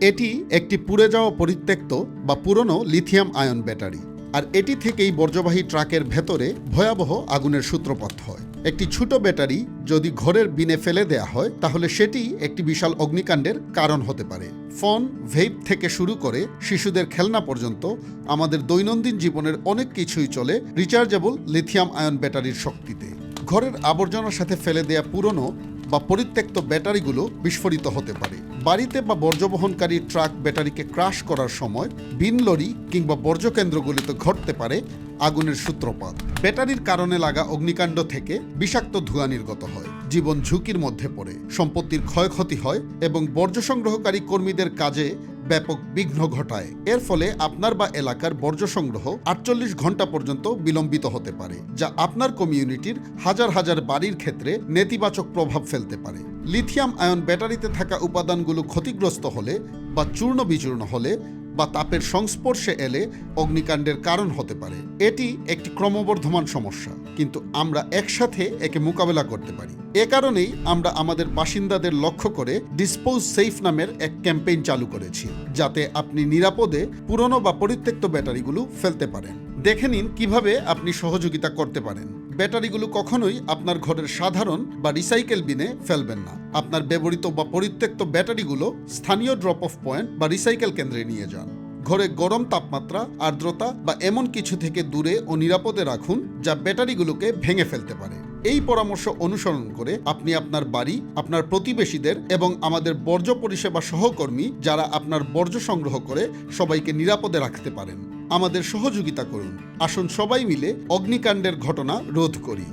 এটি একটি পুড়ে যাওয়া পরিত্যক্ত বা পুরনো লিথিয়াম আয়ন ব্যাটারি। আর এটি থেকেই বর্জ্যবাহী ট্রাকের ভেতরে ভয়াবহ আগুনের সূত্রপাত হয়। একটি ছোট ব্যাটারি যদি ঘরের বিনে ফেলে দেয়া হয়, তাহলে সেটি একটি বিশাল অগ্নিকাণ্ডের কারণ হতে পারে। ফোন, ভেইপ থেকে শুরু করে শিশুদের খেলনা পর্যন্ত আমাদের দৈনন্দিন জীবনের অনেক কিছুই চলে রিচার্জেবল লিথিয়াম আয়ন ব্যাটারির শক্তিতে। ঘরের আবর্জনার সাথে ফেলে দেয়া পুরনো বা পরিত্যক্ত ব্যাটারিগুলো বিস্ফোরিত হতে পারে। বাড়িতে বা বর্জ্যবহনকারী ট্রাক ব্যাটারিকে ক্রাশ করার সময় বিন লরি কিংবা বর্জ্য কেন্দ্রগুলিতে ঘটতে পারে আগুনের সূত্রপাত। ব্যাটারির কারণে লাগা অগ্নিকাণ্ড থেকে বিষাক্ত ধোঁয়া নির্গত হয়। জীবন ঝুঁকির মধ্যে পড়ে। সম্পত্তির ক্ষয়ক্ষতি হয় এবং বর্জ্য সংগ্রহকারী কর্মীদের কাজে ব্যাপক বিঘ্ন ঘটায়। এর ফলে আপনার বা এলাকার বর্জ্য সংগ্রহ আটচল্লিশ ঘণ্টা পর্যন্ত বিলম্বিত হতে পারে, যা আপনার কমিউনিটির হাজার হাজার বাড়ির ক্ষেত্রে নেতিবাচক প্রভাব ফেলতে পারে। লিথিয়াম আয়ন ব্যাটারিতে থাকা উপাদানগুলো ক্ষতিগ্রস্ত হলে বা চূর্ণ বিচূর্ণ হলে বা তাপের সংস্পর্শে এলে অগ্নিকাণ্ডের কারণ হতে পারে। এটি একটি ক্রমবর্ধমান সমস্যা, কিন্তু আমরা একসাথে একে মোকাবেলা করতে পারি। এ কারণেই আমরা আমাদের বাসিন্দাদের লক্ষ্য করে ডিসপোজ সেফ নামের এক ক্যাম্পেইন চালু করেছি, যাতে আপনি নিরাপদে পুরনো বা পরিত্যক্ত ব্যাটারিগুলো ফেলতে পারেন। দেখে নিন কীভাবে আপনি সহযোগিতা করতে পারেন। ব্যাটারিগুলো কখনোই আপনার ঘরের সাধারণ বা রিসাইকেল বিনে ফেলবেন না। আপনার ব্যবহৃত বা পরিত্যক্ত ব্যাটারিগুলো স্থানীয় ড্রপ অফ পয়েন্ট বা রিসাইকেল কেন্দ্রে নিয়ে যান। ঘরে গরম তাপমাত্রা, আর্দ্রতা বা এমন কিছু থেকে দূরে ও নিরাপদে রাখুন যা ব্যাটারিগুলোকে ভেঙে ফেলতে পারে। এই পরামর্শ অনুসরণ করে আপনি আপনার বাড়ি, আপনার প্রতিবেশীদের এবং আমাদের বর্জ্য পরিষেবা সহকর্মী যারা আপনার বর্জ্য সংগ্রহ করে সবাইকে নিরাপদে রাখতে পারেন। আমাদের সহযোগিতা করুন। আসুন সবাই মিলে অগ্নিকাণ্ডের ঘটনা রোধ করি।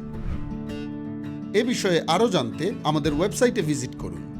এ বিষয়ে আরও জানতে আমাদের ওয়েবসাইটে ভিজিট করুন।